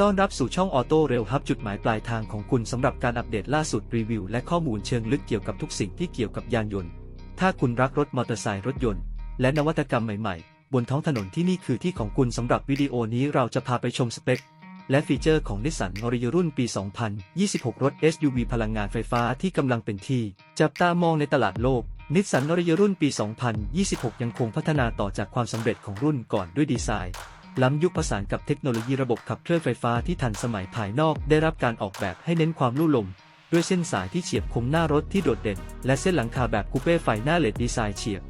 ต้อนรับสู่ช่องออโต้เร็วฮับจุดหมายปลายทางของคุณสำหรับการอัปเดตล่าสุดรีวิว และข้อมูลเชิงลึกเกี่ยวกับทุกสิ่งที่เกี่ยวกับยานยนต์ ถ้าคุณรักรถมอเตอร์ไซค์รถยนต์ และนวัตกรรมใหม่ๆ บนท้องถนนที่นี่คือที่ของคุณสำหรับวิดีโอนี้เราจะพาไปชมสเปค และฟีเจอร์ของนิสสันอริยรุ่นปี 2026 รถ SUV พลังงานไฟฟ้าที่กำลังเป็นที่ จับตามองในตลาดโลกนิสสันอริยรุ่นปี 2026 ยังคงพัฒนาต่อจากความสำเร็จของรุ่นก่อนด้วยดีไซน์ ล้ำยุคผสานกับเทคโนโลยีระบบขับเคลื่อนไฟฟ้าที่ทันสมัยภายนอกได้รับการออกแบบให้เน้นความลู่ลม ด้วยเส้นสายที่เฉียบคมหน้ารถที่โดดเด่น และเส้นหลังคาแบบคูเป้ไฟหน้าเลดดีไซน์เฉียบ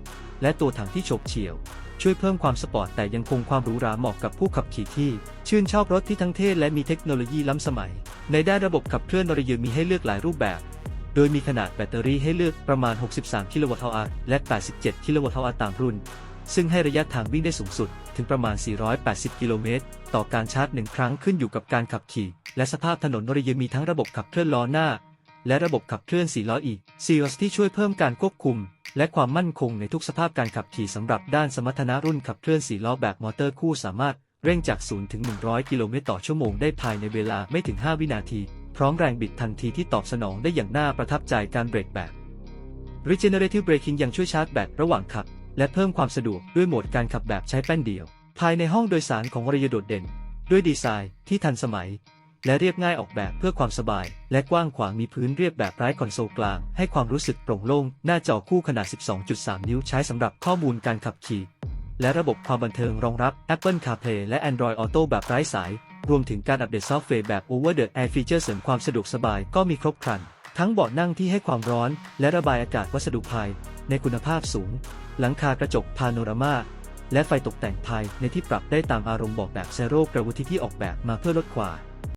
และตัวถังที่ฉบเฉียว ช่วยเพิ่มความสปอร์ตแต่ยังคงความหรูหราเหมาะกับผู้ขับขี่ที่ ชื่นชอบรถที่ทั้งเท่และมีเทคโนโลยีล้ำสมัย ในด้านระบบขับเคลื่อนนรยนมีให้เลือกหลายรูปแบบโดยมีขนาดแบตเตอรี่ให้เลือกประมาณ 63 กิโลวัตต์อและ 87 กิโลวัตต์อตามรุ่น ซึ่งให้ระยะทางวิ่งได้สูงสุด ถึงประมาณ 480 กิโลเมตร ต่อการชาร์จหนึ่งครั้งขึ้นอยู่กับการขับขี่ และสภาพถนนนรยมีทั้งระบบขับเคลื่อนล้อหน้า และระบบขับเคลื่อน4ล้ออีก Series ที่ช่วยเพิ่มการควบคุม และความมั่นคงในทุกสภาพการขับขี่สำหรับด้านสมรรถนะรุ่นขับเคลื่อน4ล้อแบบมอเตอร์คู่สามารถเร่งจาก 0 ถึง 100 กิโลเมตรต่อชั่วโมงได้ภายในเวลาไม่ถึง 5 วินาที พร้อมแรงบิดทันทีที่ตอบสนองได้อย่างน่าประทับใจการเบรกแบบ Regenerative Braking ยังช่วยชาร์จแบตระหว่างขับ และเพิ่มความสะดวกด้วยโหมดการขับแบบใช้แป้นเดียว ภายในห้องโดยสารของวรยโดดเด่น ด้วยดีไซน์ที่ทันสมัย และเรียบง่ายออกแบบเพื่อความสบาย และกว้างขวางมีพื้นเรียบแบบไร้คอนโซลกลาง ให้ความรู้สึกโปร่งโล่งหน้าจอคู่ขนาด 12.3 นิ้วใช้สำหรับข้อมูลการขับขี่ และระบบความบันเทิงรองรับ Apple CarPlay และ Android Auto แบบไร้สายรวมถึงการอัปเดตซอฟต์แวร์แบบ Over the Air Feature เสริมความสะดวกสบายก็มีครบครัน ทั้งเบาะนั่งที่ให้ความร้อน และระบายอากาศวัสดุภายในคุณภาพสูง หลังคากระจกพาโนรามาและไฟตกแต่งภายในที่ปรับได้ตามอารมณ์บอกแบบเซโร่กระวุธที่ออกแบบมาเพื่อลดความ